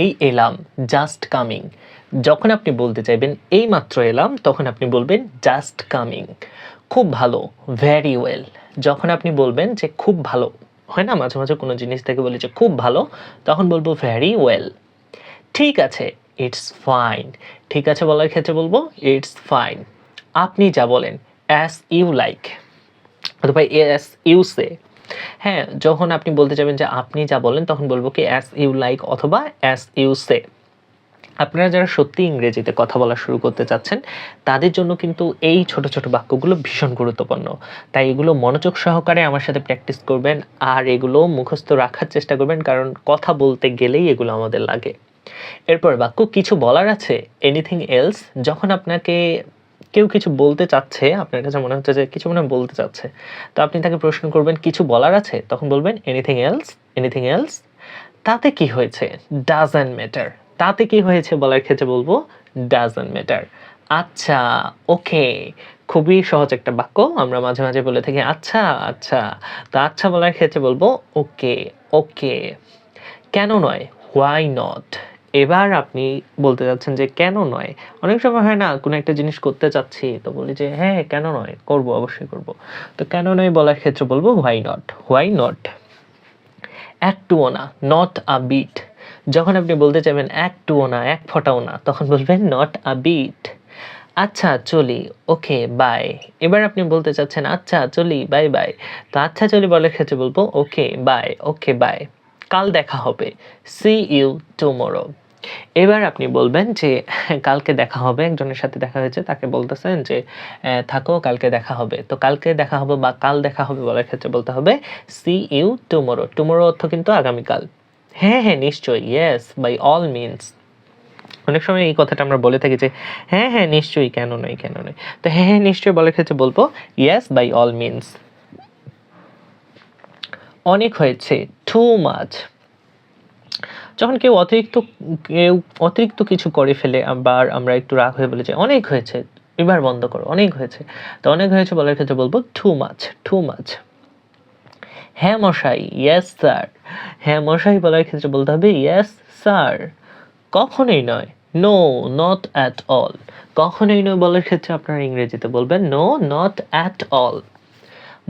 এই এলাম just coming যখন আপনি বলতে চাইবেন এই মাত্র এলাম, তখন আপনি বলবেন জাস্ট কামিং খুব ভালো ভেরি ওয়েল যখন আপনি বলবেন যে খুব ভালো, হয় না? মাঝে মাঝে কোনো জিনিস থেকে বলি যে খুব ভালো, তখন বলব ভেরি ওয়েল ঠিক আছে ইটস ফাইন ঠিক আছে বলার ক্ষেত্রে বলব ইটস ফাইন আপনি যা বলেন অ্যাস ইউ লাইক অথবা এস ইউ সে হ্যাঁ যখন আপনি বলতে চাইবেন যে আপনি যা বলেন, তখন বলব কি অ্যাস ইউ লাইক অথবা অ্যাস ইউ সে আপনারা যারা সত্যি ইংরেজিতে কথা বলা শুরু করতে চাচ্ছেন, তাদের জন্য কিন্তু এই ছোট ছোট বাক্যগুলো ভীষণ গুরুত্বপূর্ণ। তাই এগুলো মনোযোগ সহকারে আমার সাথে প্র্যাকটিস করবেন আর এগুলো মুখস্থ রাখার চেষ্টা করবেন, কারণ কথা বলতে গেলেই এগুলো আমাদের লাগে। এরপর বাক্য, কিছু বলার আছে? এনিথিং এলস যখন আপনাকে কেউ কিছু বলতে চাচ্ছে, আপনার কাছে মনে হচ্ছে যে কিছু মনে বলতে চাচ্ছে, তো আপনি তাকে প্রশ্ন করবেন, কিছু বলার আছে? তখন বলবেন এনিথিং এলস এনিথিং এলস তাতে কি হয়েছে? ডাজেন্ট ম্যাটার তাতে কি হয়েছে বলার ক্ষেত্রে বলব ডাজেন্ট ম্যাটার আচ্ছা ওকে। খুবই সহজ একটা বাক্য, আমরা মাঝে মাঝে বলে থাকি আচ্ছা আচ্ছা। তো আচ্ছা বলার ক্ষেত্রে বলব, ওকে ওকে। কেন নয় হোয়াই নট এবার আপনি বলতে যাচ্ছেন যে কেন নয়? অনেক সময় হয় না, কোনো একটা জিনিস করতে চাচ্ছি, তো বলি যে হ্যাঁ কেন নয়? করব, অবশ্যই করব। তো কেন নয় বলার ক্ষেত্রে বলব হোয়াই নট হোয়াই নট একটুও না নট আ বিট যখন আপনি বলতে চাইবেন একটুও না, এক ফোঁটাও না, তখন বলবেন নট আ বিট আচ্ছা চলি, ওকে বাই এবার আপনি বলতে চাচ্ছেন আচ্ছা চলি বাই বাই তো আচ্ছা চলি বলার ক্ষেত্রে বলব ওকে বাই ওকে বাই কাল দেখা হবে। সি ইউ টুমোরো এবার আপনি বলবেন যে, কালকে দেখা হবে, একজনের সাথে দেখা হয়েছে, তাকে বলতেছেন যে থাকো, কালকে দেখা হবে। তো কালকে দেখা হবে বা কাল দেখা হবে বলার ক্ষেত্রে বলতে হবে সি ইউ টুমোরো টুমোরো অর্থ কিন্তু আগামীকাল। হ্যাঁ হ্যাঁ নিশ্চয়ই ইয়েস বাই অল মিনস অনেক সময় এই কথাটা আমরা বলে থাকি যে হ্যাঁ হ্যাঁ নিশ্চয়ই, কেন নয় কেন নয়? তো হ্যাঁ হ্যাঁ নিশ্চয়ই বলার ক্ষেত্রে বলব ইয়েস বাই অল মিনস অনেক হয়েছে টু মাছ যখন কেউ অতিরিক্ত কেউ অতিরিক্ত কিছু করে ফেলে, আবার আমরা একটু রাগ হয়ে বলে অনেক হয়েছে, এবার বন্ধ করো, অনেক হয়েছে। তো অনেক হয়েছে বলার ক্ষেত্রে বলব টু মাছ টু মাছ হ্যাঁ মশাই ইয়েস স্যার হ্যাঁ মশাই বলার ক্ষেত্রে বলতে হবে ইয়েস স্যার কখনোই নয় নো নট অ্যাট অল কখনোই নয় বলার ক্ষেত্রে আপনারা ইংরেজিতে বলবেন নো নট অ্যাট অল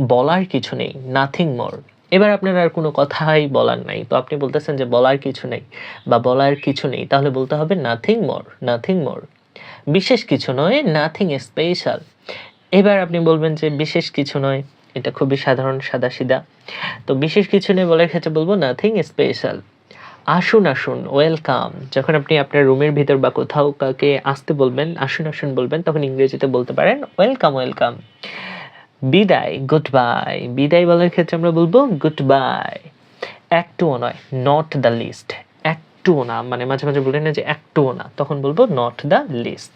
বলার কিছু নেই নাথিং মোর এবার আপনার আর কোনো কথাই বলার নাই। তো আপনি বলতেছেন যে বলার কিছু নেই বা বলার কিছু নেই। তাহলে বলতে হবে নাথিং মোর নাথিং মোর বিশেষ কিছু নয় নাথিং স্পেশাল এবার আপনি বলবেন যে বিশেষ কিছু নয়, এটা খুবই সাধারণ সাদাসিধা। তো বিশেষ কিছু নেই বলার ক্ষেত্রে বলব নাথিং স্পেশাল আসুন আসুন ওয়েলকাম যখন আপনি আপনার রুমের ভিতর বা কোথাও কাউকে আসতে বলবেন, আসুন আসুন বলবেন, তখন ইংরেজিতে বলতে পারেন ওয়েলকাম ওয়েলকাম বিদায় গুড বাই বিদায় বলার ক্ষেত্রে আমরা বলব গুড বাই একটুও নয় নট দ্য লিস্ট একটুও না মানে মাঝে মাঝে বলি না যে একটুও না, তখন বলব নট দ্য লিস্ট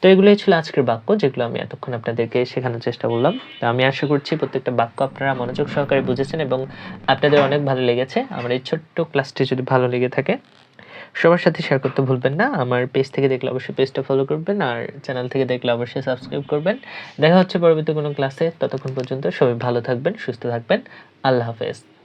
তো এগুলোই ছিল আজকের বাক্য, যেগুলো আমি এতক্ষণ আপনাদেরকে শেখানোর চেষ্টা করলাম। তো আমি আশা করছি প্রত্যেকটা বাক্য আপনারা মনোযোগ সহকারে বুঝেছেন এবং আপনাদের অনেক ভালো লেগেছে। আমার এই ছোট্ট ক্লাসটি যদি ভালো লেগে থাকে সবার সাথে শেয়ার করতে ভুলবেন না। আমার পেজ থেকে দেখলে অবশ্যই পেজটা ফলো করবেন আর চ্যানেল থেকে দেখলে অবশ্যই সাবস্ক্রাইব করবেন। দেখা হচ্ছে পরবর্তী কোনো ক্লাসে ততক্ষণ পর্যন্ত সবাই ভালো থাকবেন, সুস্থ থাকবেন। আল্লাহ হাফেজ।